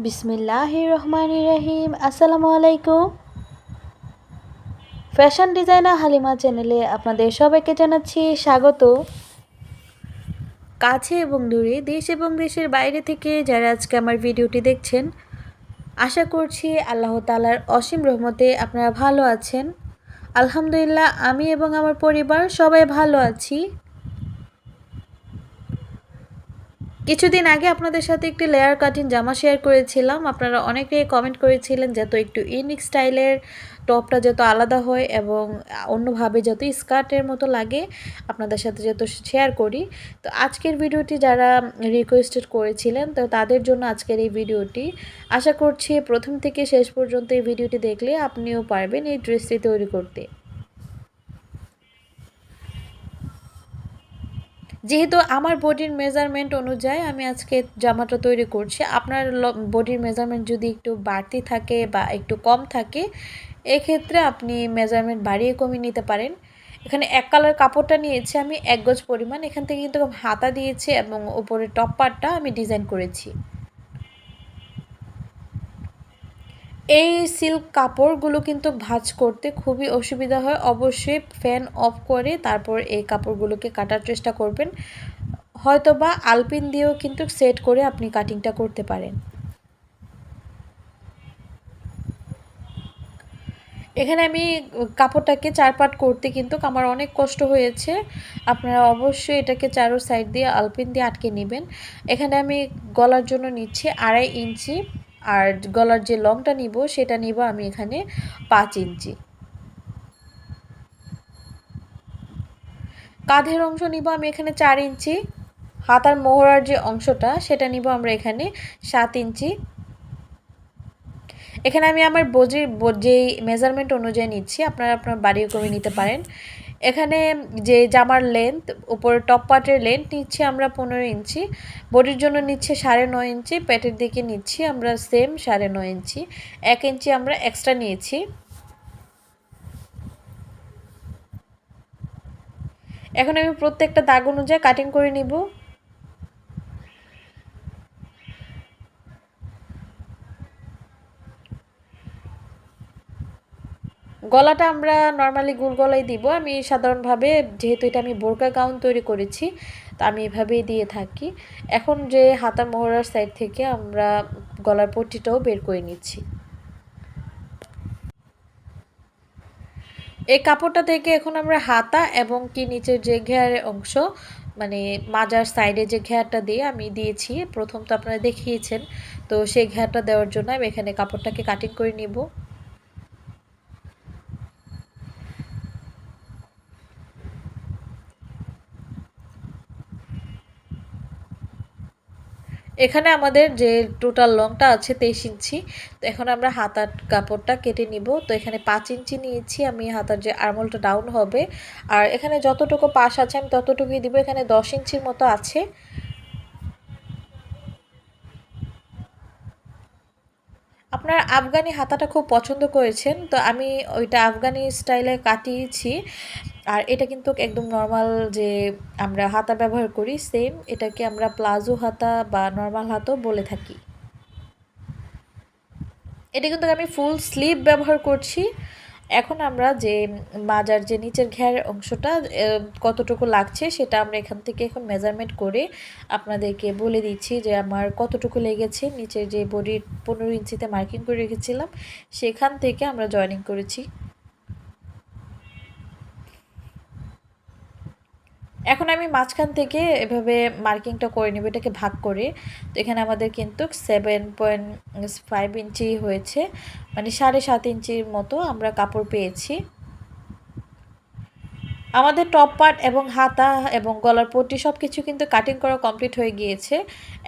বিসমিল্লাহ রহমান রহিম আসসালামু আলাইকুম। ফ্যাশন ডিজাইনার হালিমা চ্যানেলে আপনাদের সবাইকে জানাচ্ছি স্বাগত। কাছে এবং দূরে, দেশ এবং দেশের বাইরে থেকে যারা আজকে আমার ভিডিওটি দেখছেন, আশা করছি আল্লাহ তালার অসীম রহমতে আপনারা ভালো আছেন। আলহামদুলিল্লাহ, আমি এবং আমার পরিবার সবাই ভালো আছি। কিছুদিন আগে আপনাদের সাথে একটি লেয়ার কাটিং জামা শেয়ার করেছিলাম। আপনারা অনেকেই কমেন্ট করেছিলেন যত একটু ইউনিক স্টাইলের টপটা যত আলাদা হয় এবং অন্যভাবে যত স্কার্টের মতো লাগে, আপনাদের সাথে যত শেয়ার করি। তো আজকের ভিডিওটি যারা রিকোয়েস্টেড করেছিলেন, তো তাদের জন্য আজকের এই ভিডিওটি। আশা করছি প্রথম থেকে শেষ পর্যন্ত এই ভিডিওটি দেখলে আপনিও পারবেন এই ড্রেসটি তৈরি করতে। যেহেতু আমার বডির মেজারমেন্ট অনুযায়ী আমি আজকে জামাটা তৈরি করছি, আপনার বডির মেজারমেন্ট যদি একটু বাড়তি থাকে বা একটু কম থাকে, এক্ষেত্রে আপনি মেজারমেন্ট বাড়িয়ে কমিয়ে নিতে পারেন। এখানে এক কালার কাপড়টা নিয়েছি আমি, এক গজ পরিমাণ। এখান থেকে কিন্তু হাতা দিয়েছি এবং উপরে টপ পার্টটা আমি ডিজাইন করেছি। এই সিল্ক কাপড়গুলো কিন্তু ভাজ করতে খুবই অসুবিধা হয়। অবশ্যই ফ্যান অফ করে তারপর এই কাপড়গুলোকে কাটার চেষ্টা করবেন। হয়তো বা আলপিন দিয়েও কিন্তু সেট করে আপনি কাটিংটা করতে পারেন। এখানে আমি কাপড়টাকে চার পাট করতে কিন্তু আমার অনেক কষ্ট হয়েছে। আপনারা অবশ্যই এটাকে চারো সাইড দিয়ে আলপিন দিয়ে আটকে নেবেন। এখানে আমি গলার জন্য নিচ্ছি আড়াই ইঞ্চি। আর গলার যে লংটা নিব, সেটা নিব আমি এখানে পাঁচ ইঞ্চি। কাঁধের অংশ নিব আমি এখানে চার ইঞ্চি। হাতার মোহরার যে অংশটা, সেটা নিব আমরা এখানে সাত ইঞ্চি। এখানে আমি আমার বজির যেই মেজারমেন্ট অনুযায়ী নিচ্ছি, আপনারা আপনার বাড়িও করে নিতে পারেন। এখানে যে জামার লেন্থ উপরে টপ পার্টের লেন্থ নিচ্ছি আমরা পনেরো ইঞ্চি বডির জন্য নিচ্ছে সাড়ে নয় ইঞ্চি প্যাটের দিকে নিচ্ছি আমরা সেম সাড়ে নয় ইঞ্চি। এক ইঞ্চি আমরা এক্সট্রা নিয়েছি। এখন আমি প্রত্যেকটা দাগ অনুযায়ী কাটিং করে নিব। গলাটা আমরা নর্মালি গুল গলাই দিব। আমি সাধারণভাবে যেহেতু এটা আমি বোরকা গাউন তৈরি করেছি, তা আমি এভাবেই দিয়ে থাকি। এখন যে হাতা মোহরার সাইড থেকে আমরা গলার পট্টিটাও বের করে নিচ্ছি। এই কাপড়টা থেকে এখন আমরা হাতা এবং কি নিচের যে ঘেয়ারের অংশ মানে মাজার সাইডে যে ঘেয়ারটা দিয়ে আমি দিয়েছি, প্রথম তো আপনারা দেখিয়েছেন, তো সেই ঘেয়ারটা দেওয়ার জন্য আমি এখানে কাপড়টাকে কাটিং করে নিব। এখানে আমাদের যে টোটাল লংটা আছে তেইশ ইঞ্চি, তো এখন আমরা হাতার কাপড়টা কেটে নিব। তো এখানে পাঁচ ইঞ্চি নিয়েছি, আমি হাতার যে আরমলটা ডাউন হবে। আর এখানে যতটুকু পাশ আছে, আমি ততটুকুই দিব, এখানে দশ ইঞ্চির মতো আছে। আপনার আফগানি হাতাটা খুব পছন্দ করেছেন, তো আমি ওইটা আফগানি স্টাইলে কাটিয়েছি। আর এটা কিন্তু একদম নর্মাল যে আমরা হাতা ব্যবহার করি সেম এটাকে আমরা প্লাজো হাতা বা নর্মাল হাতাও বলে থাকি। এটা কিন্তু আমি ফুল স্লিভ ব্যবহার করছি। এখন আমরা যে মাজার যে নিচের ঘের অংশটা কতটুকু লাগছে সেটা আমরা এখান থেকে এখন মেজারমেন্ট করে আপনাদেরকে বলে দিচ্ছি যে আমার কতটুকু লেগেছে। নিচের যে বডির পনেরো ইঞ্চিতে মার্কিং করে রেখেছিলাম, সেখান থেকে আমরা জয়েনিং করেছি। এখন আমি মাঝখান থেকে এভাবে মার্কিংটা করে নেব, এটাকে ভাগ করে। তো এখানে আমাদের কিন্তু সেভেন পয়েন্ট ফাইভ ইঞ্চি হয়েছে মানে সাড়ে সাত ইঞ্চির মতো আমরা কাপড় পেয়েছি। আমাদের টপ পার্ট এবং হাতা এবং গলার পট্টি সব কিছু কিন্তু কাটিং করা কমপ্লিট হয়ে গিয়েছে।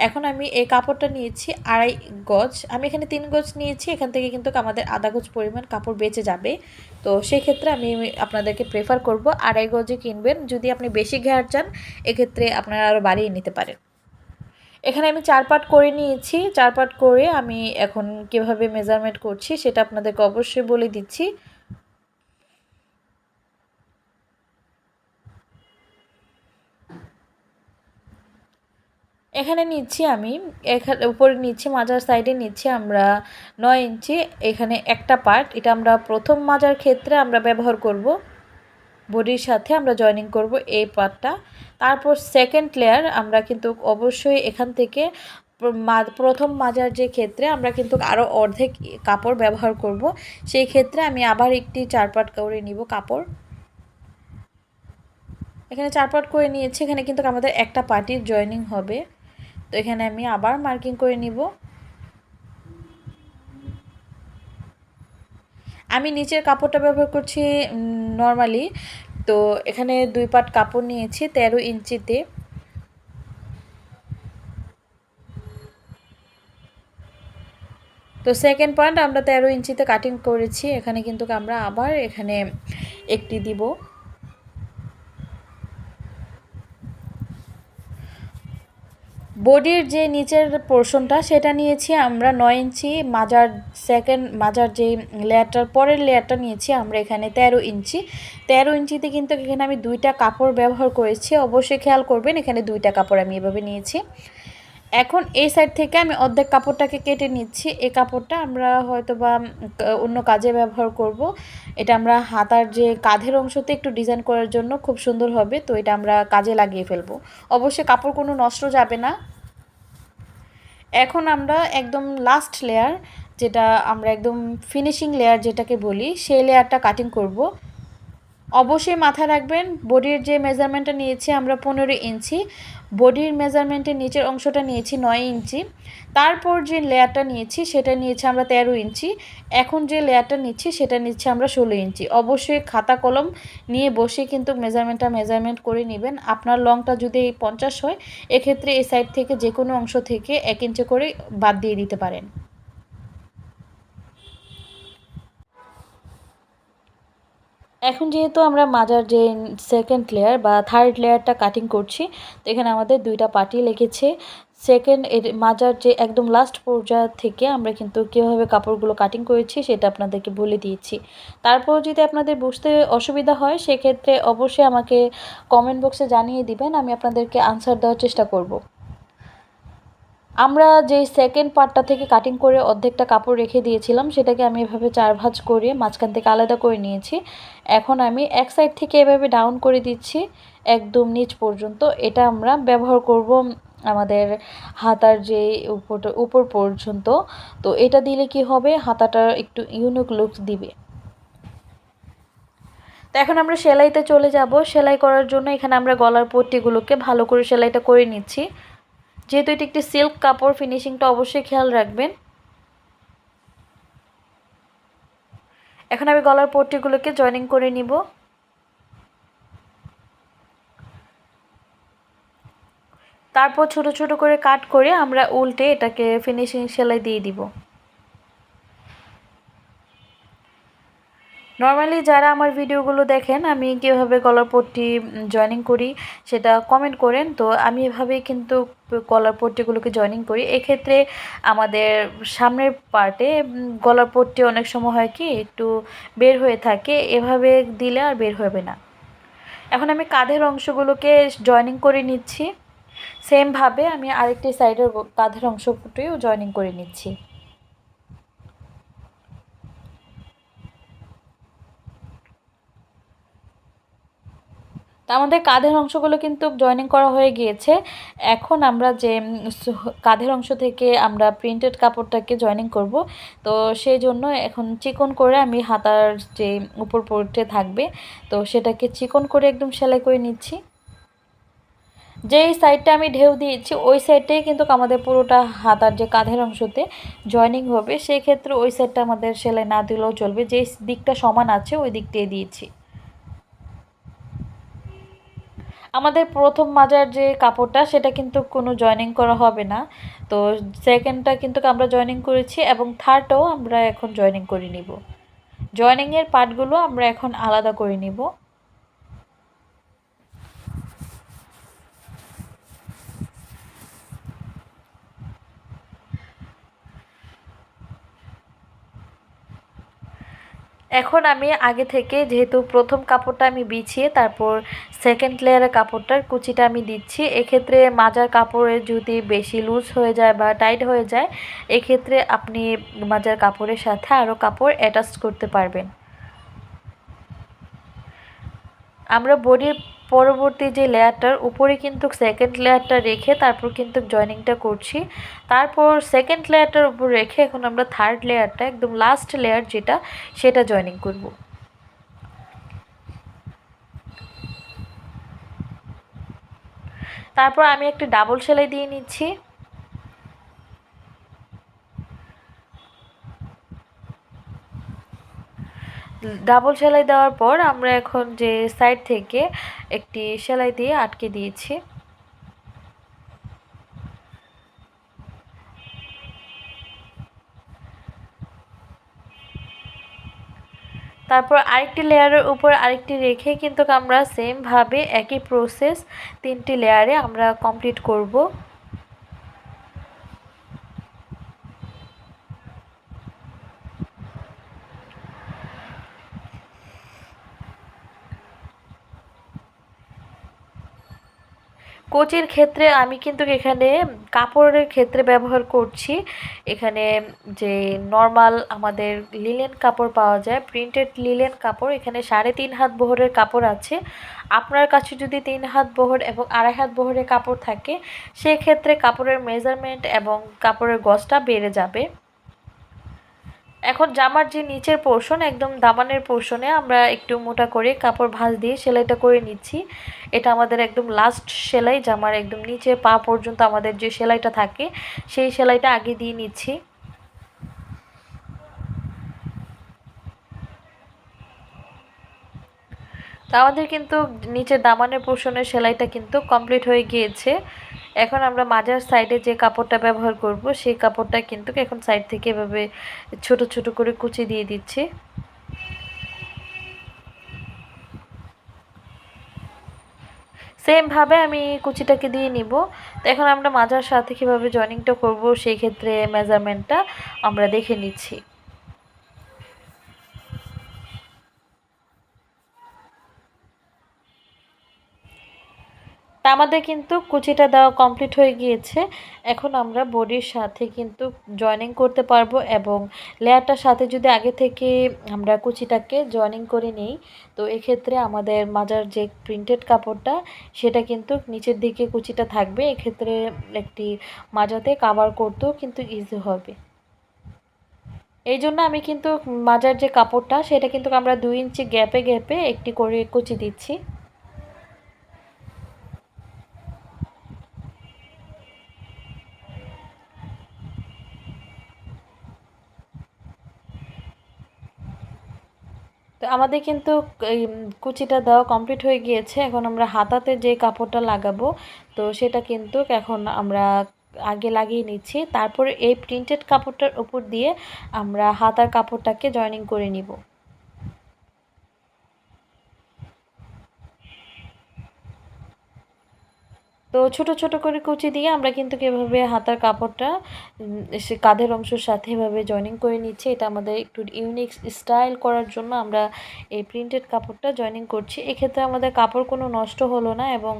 এখন আমি এই কাপড়টা নিয়েছি আড়াই গজ। আমি এখানে তিন গজ নিয়েছি, এখান থেকে কিন্তু আমাদের আধা গজ পরিমাণ কাপড় বেঁচে যাবে। তো সেক্ষেত্রে আমি আপনাদেরকে প্রেফার করব আড়াই গজে কিনবেন। যদি আপনি বেশি ঘেয়ার চান, এক্ষেত্রে আপনারা আরও বাড়িয়ে নিতে পারেন। এখানে আমি চার পাট করে নিয়েছি। চার পাট করে আমি এখন কীভাবে মেজারমেন্ট করছি, সেটা আপনাদেরকে অবশ্যই বলে দিচ্ছি। এখানে নিচ্ছি আমি, এখানে, উপরে নিচ্ছি মাজার, সাইডে নিচ্ছি আমরা নয় ইঞ্চি, এখানে একটা পার্ট। এটা আমরা প্রথম মাজার ক্ষেত্রে আমরা ব্যবহার করব। বডির সাথে আমরা জয়েনিং করব এই পার্টটা। তারপর সেকেন্ড লেয়ার আমরা কিন্তু অবশ্যই এখান থেকে প্রথম মাজার যে ক্ষেত্রে আমরা কিন্তু আরও অর্ধেক কাপড় ব্যবহার করব, সেই ক্ষেত্রে আমি আবার একটি চার পাট করে নিব কাপড়। এখানে চার পাট করে নিয়েছি, এখানে কিন্তু আমাদের একটা পার্টির জয়েনিং হবে। তো এখানে আমি আবার মার্কিং করে নিব। আমি নিচের কাপড়টা ব্যবহার করছি নর্মালি তো এখানে দুই পাট কাপড় নিয়েছি, তেরো ইঞ্চিতে। তো সেকেন্ড পয়েন্ট আমরা তেরো ইঞ্চিতে কাটিং করেছি, এখানে কিন্তু আমরা আবার এখানে একটি দিব। বডির যে নিচের পোর্শনটা সেটা নিয়েছি আমরা নয় ইঞ্চি। মাজার সেকেন্ড মাজার যে লেয়ারটার পরের লেয়ারটা নিয়েছি আমরা এখানে তেরো ইঞ্চি। তেরো ইঞ্চিতে কিন্তু এখানে আমি দুইটা কাপড় ব্যবহার করেছি। অবশ্যই খেয়াল করবেন, এখানে দুইটা কাপড় আমি এভাবে নিয়েছি। এখন এই সাইড থেকে আমি অর্ধেক কাপড়টাকে কেটে নিচ্ছি। এই কাপড়টা আমরা হয়তো বা অন্য কাজে ব্যবহার করব। এটা আমরা হাতার যে কাঁধের অংশতে একটু ডিজাইন করার জন্য খুব সুন্দর হবে, তো এটা আমরা কাজে লাগিয়ে ফেলব। অবশ্যই কাপড় কোনো নষ্ট যাবে না। এখন আমরা একদম লাস্ট লেয়ার যেটা আমরা একদম ফিনিশিং লেয়ার যেটাকে বলি, সেই লেয়ারটা কাটিং করব। অবশ্যই মাথায় রাখবেন, বডির যে মেজারমেন্টটা নিয়েছি আমরা পনেরো ইঞ্চি, বডির মেজারমেন্টের নিচের অংশটা নিয়েছি নয় ইঞ্চি, তারপর যে লেয়ারটা নিয়েছি সেটা নিয়েছি আমরা তেরো ইঞ্চি, এখন যে লেয়ারটা নিচ্ছি সেটা নিচ্ছি আমরা ষোলো ইঞ্চি। অবশ্যই খাতা কলম নিয়ে বসে কিন্তু মেজারমেন্টটা মেজারমেন্ট করে নেবেন। আপনার লংটা যদি এই পঞ্চাশ হয়, এক্ষেত্রে এই সাইড থেকে যে কোনো অংশ থেকে এক ইঞ্চি করে বাদ দিয়ে দিতে পারেন। এখন যেহেতু আমরা মাজার যে সেকেন্ড লেয়ার বা থার্ড লেয়ারটা কাটিং করছি, তো এখানে আমাদের দুইটা পার্টি লেগেছে। সেকেন্ড এর মাজার যে একদম লাস্ট পর্যায় থেকে আমরা কিন্তু কীভাবে কাপড়গুলো কাটিং করেছি সেটা আপনাদেরকে বলে দিয়েছি। তারপর যদি আপনাদের বুঝতে অসুবিধা হয়, সেক্ষেত্রে অবশ্যই আমাকে কমেন্ট বক্সে জানিয়ে দিবেন, আমি আপনাদেরকে আনসার দেওয়ার চেষ্টা করব। আমরা যেই সেকেন্ড পার্টটা থেকে কাটিং করে অর্ধেকটা কাপড় রেখে দিয়েছিলাম, সেটাকে আমি এভাবে চার ভাঁজ করে মাঝখান থেকে আলাদা করে নিয়েছি। এখন আমি এক সাইড থেকে এভাবে ডাউন করে দিচ্ছি, একদম নিচ পর্যন্ত। এটা আমরা ব্যবহার করব আমাদের হাতার যে উপর উপর পর্যন্ত। তো এটা দিলে কি হবে? হাতাটা একটু ইউনিক লুক দিবে। তো এখন আমরা সেলাইতে চলে যাব। সেলাই করার জন্য এখানে আমরা গলার পট্টিগুলোকে ভালো করে সেলাইটা করে নিচ্ছি। যেহেতু এটি একটি সিল্ক কাপড় ফিনিশিংটা অবশ্যই খেয়াল রাখবেন। এখন আমি গলার পট্টিগুলোকে জয়েনিং করে নিব। তারপর ছোট ছোট করে কাট করে আমরা উল্টে এটাকে ফিনিশিং সেলাই দিয়ে দিব। নর্মালি যারা আমার ভিডিওগুলো দেখেন, আমি কীভাবে গলার পট্টি জয়েনিং করি সেটা কমেন্ট করেন। তো আমি এভাবেই কিন্তু গলার পট্টিগুলোকে জয়েনিং করি। এক্ষেত্রে আমাদের সামনের পার্টে গলার পট্টি অনেক সময় হয় কি, একটু বের হয়ে থাকে। এভাবে দিলে আর বের হবে না। এখন আমি কাঁধের অংশগুলোকে জয়েনিং করে নিচ্ছি। সেমভাবে আমি আরেকটি সাইডের কাঁধের অংশটিও জয়েনিং করে নিচ্ছি। তা আমাদের কাঁধের অংশগুলো কিন্তু জয়েনিং করা হয়ে গিয়েছে। এখন আমরা যে কাঁধের অংশ থেকে আমরা প্রিন্টেড কাপড়টাকে জয়েনিং করব। তো সেই জন্য এখন চিকন করে আমি হাতার যে উপর পড়তে থাকবে, তো সেটাকে চিকন করে একদম সেলাই করে নিচ্ছি। যেই সাইডটা আমি ঢেউ দিয়েছি, ওই সাইডটাই কিন্তু আমাদের পুরোটা হাতার যে কাঁধের অংশতে জয়েনিং হবে। সেই ক্ষেত্রে ওই সাইডটা আমাদের সেলাই না দিলেও চলবে। যেই দিকটা সমান আছে, ওই দিকটাই দিয়েছি। আমাদের প্রথম মাজার যে কাপড়টা, সেটা কিন্তু কোনো জয়নিং করা হবে না। তো সেকেন্ডটা কিন্তু আমরা জয়নিং করেছি এবং থার্ডটাও আমরা এখন জয়নিং করে নিব। জয়নিংয়ের পার্টগুলো আমরা এখন আলাদা করে নিব। এখন আমি আগে থেকে যেহেতু প্রথম কাপড়টা আমি বিছিয়ে তারপর সেকেন্ড লেয়ারের কাপড়টার কুচিটা আমি দিচ্ছি, এক্ষেত্রে মাজার কাপড়ের যদি বেশি লুজ হয়ে যায় বা টাইট হয়ে যায়, এক্ষেত্রে আপনি মাজার কাপড়ের সাথে আরও কাপড় অ্যাটাচ করতে পারবেন। আমরা বডির পরবর্তী যে লেয়ারটার উপরে কিন্তু সেকেন্ড লেয়ারটা রেখে তারপর কিন্তু জয়নিংটা করছি। তারপর সেকেন্ড লেয়ারটার উপর রেখে এখন আমরা থার্ড লেয়ারটা একদম লাস্ট লেয়ার যেটা, সেটা জয়নিং করব। তারপর আমি একটি ডাবল সেলাই দিয়ে নিচ্ছি। ডাবল সেলাই দেওয়ার পর আমরা এখন যে সাইড থেকে একটি সেলাই দিয়ে আটকে দিয়েছি। তারপর আরেকটি লেয়ারের উপর আরেকটি রেখে কিন্তু আমরা সেমভাবে একই প্রসেস তিনটি লেয়ারে আমরা কমপ্লিট করব। কোচির ক্ষেত্রে আমি কিন্তু এখানে কাপড়ের ক্ষেত্রে ব্যবহার করছি। এখানে যে নর্মাল আমাদের লিলেন কাপড় পাওয়া যায় প্রিন্টেড লিলেন কাপড়, এখানে সাড়ে তিন হাত বহরের কাপড় আছে। আপনার কাছে যদি তিন হাত বহর এবং আড়াই হাত বহরের কাপড় থাকে, সেক্ষেত্রে কাপড়ের মেজারমেন্ট এবং কাপড়ের গজটা বেড়ে যাবে। এখন জামার যে নিচের পোর্শন একদম দামানের পোর্শনে আমরা একটু মোটা করে কাপড় ভাঁজ দিয়ে সেলাইটা করে নিচ্ছি। এটা আমাদের একদম লাস্ট সেলাই, জামার একদম নিচে পা পর্যন্ত আমাদের যে সেলাইটা থাকে, সেই সেলাইটা আগে দিয়ে নিচ্ছি। তো আমাদের কিন্তু নিচের দামানের পোর্শনের সেলাইটা কিন্তু কমপ্লিট হয়ে গিয়েছে। এখন আমরা মাজার সাইডে যে কাপড়টা ব্যবহার করব, সেই কাপড়টা কিন্তু এখন সাইড থেকে এভাবে ছোট ছোট করে কুচি দিয়ে দিচ্ছি। সেমভাবে আমি কুচিটাকে দিয়ে নিব। তো এখন আমরা মাজার সাথে কীভাবে জয়েনিংটা করব, সেই ক্ষেত্রে মেজারমেন্টটা আমরা দেখে নিচ্ছি। তা আমাদের কিন্তু কুচিটা দেওয়া কমপ্লিট হয়ে গিয়েছে। এখন আমরা বডির সাথে কিন্তু জয়েনিং করতে পারব এবং লেয়ারটার সাথে যদি আগে থেকে আমরা কুচিটাকে জয়েনিং করে নিই, তো এক্ষেত্রে আমাদের মাজার যে প্রিন্টেড কাপড়টা, সেটা কিন্তু নিচের দিকে কুচিটা থাকবে। এক্ষেত্রে একটি মাজাতে কাভার করতেও কিন্তু ইজি হবে। এই জন্য আমি কিন্তু মাজার যে কাপড়টা, সেটা কিন্তু আমরা দুই ইঞ্চি গ্যাপে গ্যাপে একটি করে কুচি দিচ্ছি। তো আমাদের কিন্তু কুচিটা দেওয়া কমপ্লিট হয়ে গিয়েছে। এখন আমরা হাতাতে যে কাপড়টা লাগাবো, তো সেটা কিন্তু এখন আমরা আগে লাগিয়ে নিচ্ছি। তারপরে এই প্রিন্টেড কাপড়টার উপর দিয়ে আমরা হাতার কাপড়টাকে জয়নিং করে নিব। তো ছোট ছোট করে কুচি দিয়ে আমরা কিন্তু কীভাবে হাতার কাপড়টা সে কাঁধের অংশের সাথে এভাবে জয়েনিং করে নিচ্ছি। এটা আমাদের একটু ইউনিক স্টাইল করার জন্য আমরা এই প্রিন্টেড কাপড়টা জয়েনিং করছি। এক্ষেত্রে আমাদের কাপড় কোনো নষ্ট হলো না এবং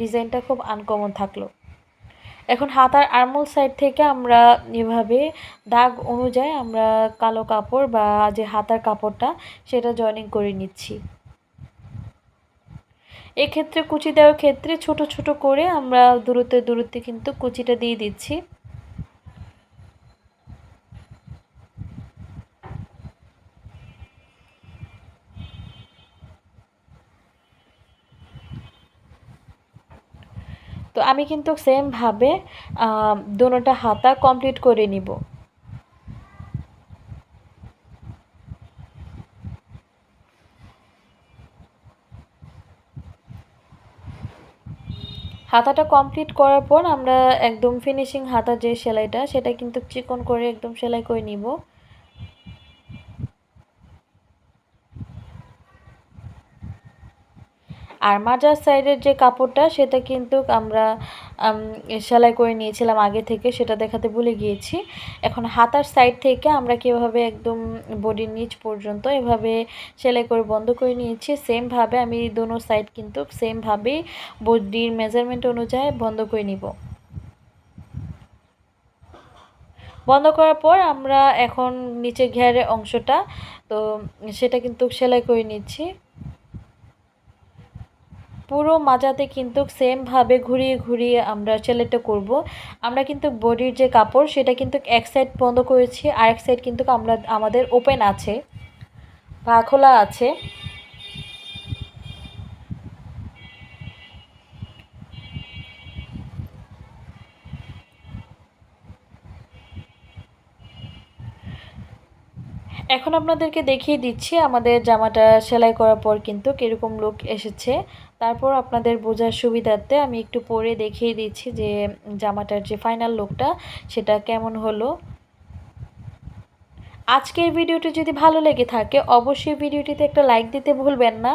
ডিজাইনটা খুব আনকমন থাকল। এখন হাতার আর্মল সাইড থেকে আমরা এভাবে দাগ অনুযায়ী আমরা কালো কাপড় বা যে হাতার কাপড়টা, সেটা জয়েনিং করে নিচ্ছি। এক্ষেত্রে কুচি দেওয়ার ক্ষেত্রে ছোট ছোট করে আমরা দূরত্বে দূরত্বে কিন্তু কুচিটা দিয়ে দিচ্ছি। তো আমি কিন্তু সেমভাবে দোনোটা হাতা কমপ্লিট করে নিব। হাতাটা কমপ্লিট করার পর আমরা একদম ফিনিশিং হাতা যে সেলাইটা, সেটা কিন্তু চিকন করে একদম সেলাই করে নিব। আর মাজার সাইডের যে কাপড়টা, সেটা কিন্তু আমরা সেলাই করে নিয়েছিলাম আগে থেকে, সেটা দেখাতে ভুলে গিয়েছি। এখন হাতার সাইড থেকে আমরা কীভাবে একদম বডির নিচ পর্যন্ত এভাবে সেলাই করে বন্ধ করে নিয়েছি সেমভাবে আমি দোনো সাইড কিন্তু সেমভাবেই বডির মেজারমেন্ট অনুযায়ী বন্ধ করে নিব। বন্ধ করার পর আমরা এখন নিচে ঘেরের অংশটা, তো সেটা কিন্তু সেলাই করে নিচ্ছি। পুরো মাজাতে কিন্তু সেমভাবে ঘুরিয়ে ঘুরিয়ে আমরা সেলাইটা করব। আমরা কিন্তু বডির যে কাপড়, সেটা কিন্তু এক সাইড বন্ধ করেছি আর এক সাইড কিন্তু আমরা, আমাদের ওপেন আছে। পা খোলা আছে। এখন আপনাদেরকে দেখিয়ে দিচ্ছি আমাদের জামাটা সেলাই করার পর কিন্তু কীরকম লুক এসেছে। তারপর আপনাদের বোঝার সুবিধার্থে আমি একটু পরে দেখিয়ে দিচ্ছি যে জামাটার যে ফাইনাল লুকটা সেটা কেমন হলো। আজকের ভিডিওটি যদি ভালো লেগে থাকে, অবশ্যই ভিডিওটিতে একটা লাইক দিতে ভুলবেন না।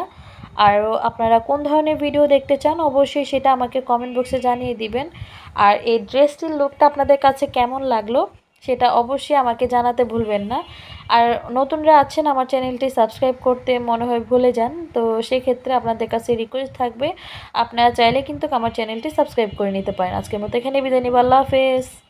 আর আপনারা কোন ধরনের ভিডিও দেখতে চান, অবশ্যই সেটা আমাকে কমেন্ট বক্সে জানিয়ে দিবেন। আর এই ড্রেসটির লুকটা আপনাদের কাছে কেমন লাগল সেটা অবশ্যই আমাকে জানাতে ভুলবেন না। আর নতুনরা আছেন, আমার চ্যানেলটি সাবস্ক্রাইব করতে মনে হয় ভুলে যান। তো সেক্ষেত্রে আপনাদের কাছে রিকোয়েস্ট থাকবে, আপনারা চাইলে কিন্তু আমার চ্যানেলটি সাবস্ক্রাইব করে নিতে পারেন। আজকের মতো এখানে বিদায় নিব। আল্লাহ হাফেজ।